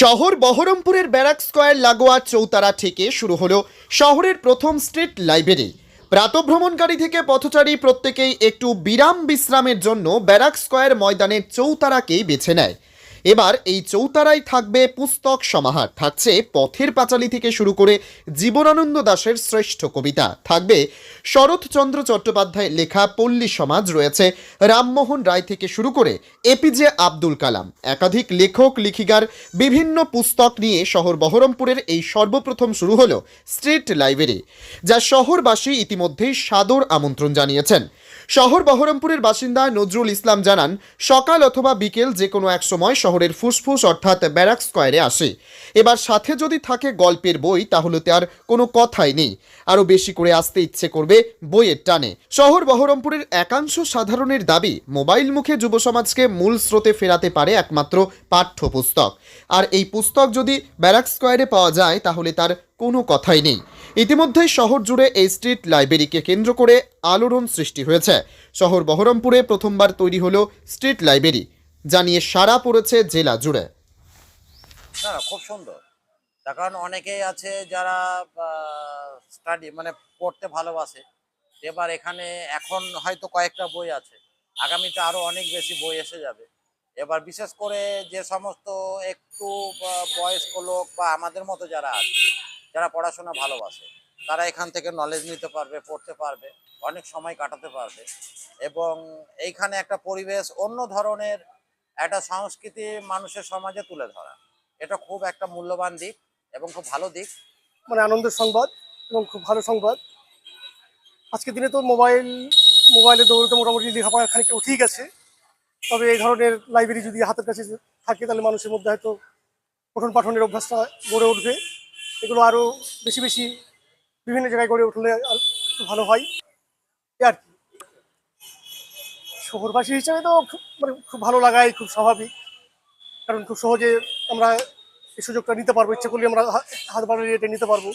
শহর বহরমপুরের barrack square লাগোয়া চৌতারা থেকে শুরু হলো শহরের প্রথম স্ট্রিট লাইব্রেরি। প্রাতভ্রমণকারী থেকে পথচারী প্রত্যেকেই একটু বিরাম বিশ্রামের জন্য ব্যারাক স্কোয়ার ময়দানের চৌতারাকেই বেছে নেয়। এবার এই চৌতারায় থাকবে পুস্তক সমাহার। থাকছে পথের পাঁচালী থেকে শুরু করে জীবনানন্দ দাশের শ্রেষ্ঠ কবিতা। থাকবে শরৎচন্দ্র চট্টোপাধ্যায়ের লেখা পল্লী সমাজ রয়েছে। রামমোহন রায় থেকে শুরু করে এপিজে আব্দুল কালাম। একাধিক লেখক, লেখিকার বিভিন্ন পুস্তক নিয়ে শহর বহরমপুরের এই সর্বপ্রথম শুরু হলো স্ট্রিট লাইব্রেরি, যা শহরবাসী ইতিমধ্যেই সাদর আমন্ত্রণ জানিয়েছেন। শহর বহরমপুরের বাসিন্দা নজরুল ইসলাম জানান, সকাল অথবা বিকেল যে কোনো এক সময় শহরের ফুসফুস অর্থাৎ ব্যারাক স্কয়ারে আসে। এবার সাথে যদি থাকে গল্পের বই, তাহলে তার কোনো কথাই নেই। আরও বেশি করে আসতে ইচ্ছে করবে বইয়ের টানে। শহর বহরমপুরের একাংশ সাধারণের দাবি, মোবাইল মুখে যুব সমাজকে মূল স্রোতে ফেরাতে পারে একমাত্র পাঠ্যপুস্তক। আর এই পুস্তক যদি ব্যারাক স্কয়ারে পাওয়া যায়, তাহলে তার কোনো কথাই নেই। ইতিমধ্যেই শহর জুড়ে এই স্ট্রিট লাইব্রেরিকে কেন্দ্র করে আলোড়ন সৃষ্টি হয়েছে। শহর বহরমপুরে প্রথমবার তৈরি হলো স্ট্রিট লাইব্রেরি জানিয়ে সারা পড়েছে জেলা জুড়ে। না খুব সুন্দর। তার কারণ অনেকেই আছে যারা স্টাডি মানে পড়তে ভালোবাসে। এবার এখানে এখন হয়তো কয়েকটা বই আছে। আগামীতে আরও অনেক বেশি বই এসে যাবে। এবার বিশেষ করে যে সমস্ত একটু বয়স্ক লোক বা আমাদের মতো যারা আছে যারা পড়াশোনা ভালোবাসে, তারা এখান থেকে নলেজ নিতে পারবে, পড়তে পারবে, অনেক সময় কাটাতে পারবে। এবং এইখানে একটা পরিবেশ অন্য ধরনের, একটা সংস্কৃতি মানুষের সমাজে তুলে ধরা। এটা খুব একটা মূল্যবান দিক এবং খুব ভালো দিক। মানে আনন্দের সংবাদ এবং খুব ভালো সংবাদ। আজকের দিনে তো মোবাইল, মোবাইলে দৌড়তে মোটামুটি লেখাপড়া খানিকটা ঠিক আছে তবে এই ধরনের লাইব্রেরি যদি হাতের কাছে থাকে, তাহলে মানুষের মধ্যে হয়তো পঠন পাঠনের অভ্যাসটা গড়ে উঠবে। এগুলো আরও বেশি বেশি বিভিন্ন জায়গায় গড়ে উঠলে একটু ভালো হয়। আর কি। শহরবাসী হিসাবে তো মানে খুব ভালো লাগাই, খুব স্বাভাবিক। কারণ খুব সহজে আমরা এই সুযোগটা নিতে পারব, ইচ্ছে করলে আমরা হাত বাড়িয়ে এটা নিতে পারব।